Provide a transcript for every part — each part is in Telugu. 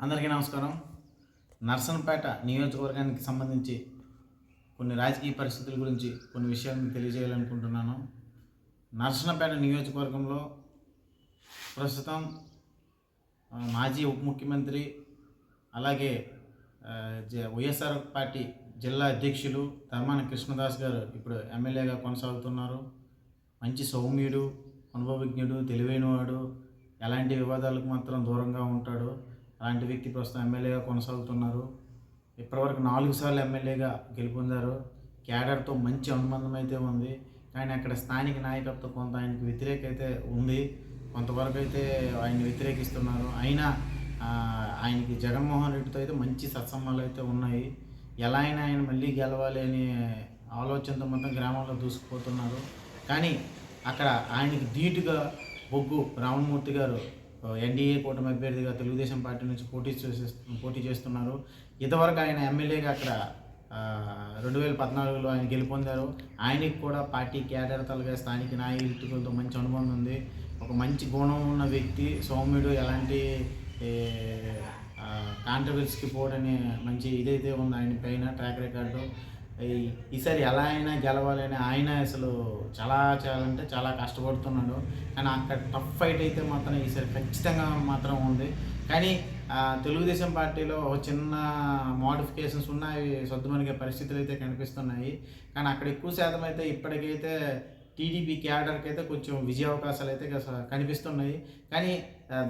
అందరికీ నమస్కారం. నర్సన్పేట నియోజకవర్గానికి సంబంధించి కొన్ని రాజకీయ పరిస్థితుల గురించి కొన్ని విషయాలు మీకు తెలియజేయాలనుకుంటున్నాను. నర్సనపేట నియోజకవర్గంలో ప్రస్తుతం మాజీ ఉప ముఖ్యమంత్రి అలాగే జ- వైఎస్ఆర్ పార్టీ జిల్లా అధ్యక్షులు ధర్మాన కృష్ణదాస్ గారు ఇప్పుడు ఎమ్మెల్యేగా కొనసాగుతున్నారు. మంచి సౌమ్యుడు అనుభవజ్ఞుడు తెలివైనవాడు ఎలాంటి వివాదాలకు మాత్రం దూరంగా ఉంటాడు. అలాంటి వ్యక్తి ప్రస్తుతం ఎమ్మెల్యేగా కొనసాగుతున్నారు. ఇప్పటివరకు నాలుగు సార్లు ఎమ్మెల్యేగా గెలుపొందారు. క్యాడర్తో మంచి అనుబంధం అయితే ఉంది. కానీ అక్కడ స్థానిక నాయకత్వం కొంత ఆయనకి వ్యతిరేక అయితే ఉంది. కొంతవరకు అయితే ఆయన వ్యతిరేకిస్తున్నారు. అయినా ఆయనకి జగన్మోహన్ రెడ్డితో అయితే మంచి సత్సంబంధాలు అయితే ఉన్నాయి. ఎలా అయినా ఆయన మళ్ళీ గెలవాలి అనే ఆలోచనతో మొత్తం గ్రామంలో దూసుకుపోతున్నారు. కానీ అక్కడ ఆయనకి ధీటుగా బొగ్గు రామమూర్తి గారు ఎన్డీఏ కూటమి అభ్యర్థిగా తెలుగుదేశం పార్టీ నుంచి పోటీ చేసే పోటీ చేస్తున్నారు. ఇంతవరకు ఆయన ఎమ్మెల్యేగా అక్కడ రెండు వేల పద్నాలుగులో ఆయన గెలుపొందారు. ఆయనకి కూడా పార్టీ క్యాడర్ తలగా స్థానిక నాయకులతో మంచి అనుబంధం ఉంది. ఒక మంచి గుణం ఉన్న వ్యక్తి సౌమ్యుడు ఎలాంటి కాంట్రవర్సీకి పోవడని మంచి ఇదైతే ఉంది ఆయన పైన ట్రాక్ రికార్డు ఈసారి ఎలా అయినా గెలవాలని ఆయన అసలు చాలా చేయాలంటే చాలా కష్టపడుతున్నాడు. కానీ అక్కడ టఫ్ ఫైట్ అయితే మాత్రం ఈసారి ఖచ్చితంగా మాత్రం ఉంది. కానీ తెలుగుదేశం పార్టీలో ఒక చిన్న మోడిఫికేషన్స్ ఉన్నాయి సర్దుమణిగే పరిస్థితులు అయితే కనిపిస్తున్నాయి. కానీ అక్కడ ఎక్కువ శాతం అయితే ఇప్పటికైతే టీడీపీ క్యాడర్కి అయితే కొంచెం విజయ అవకాశాలు అయితే కనిపిస్తున్నాయి. కానీ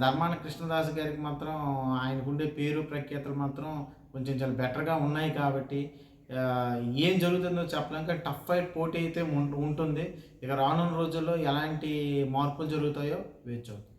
ధర్మాన కృష్ణదాస్ గారికి మాత్రం ఆయనకుండే పేరు ప్రఖ్యాతలు మాత్రం కొంచెం చాలా బెటర్గా ఉన్నాయి కాబట్టి ఏం జరుగుతుందో చెప్పలేక టఫ్ ఫైట్ పోటీ అయితే ఉంటుంది. ఇక రానున్న రోజుల్లో ఎలాంటి మార్పులు జరుగుతాయో వేచి చూద్దాం.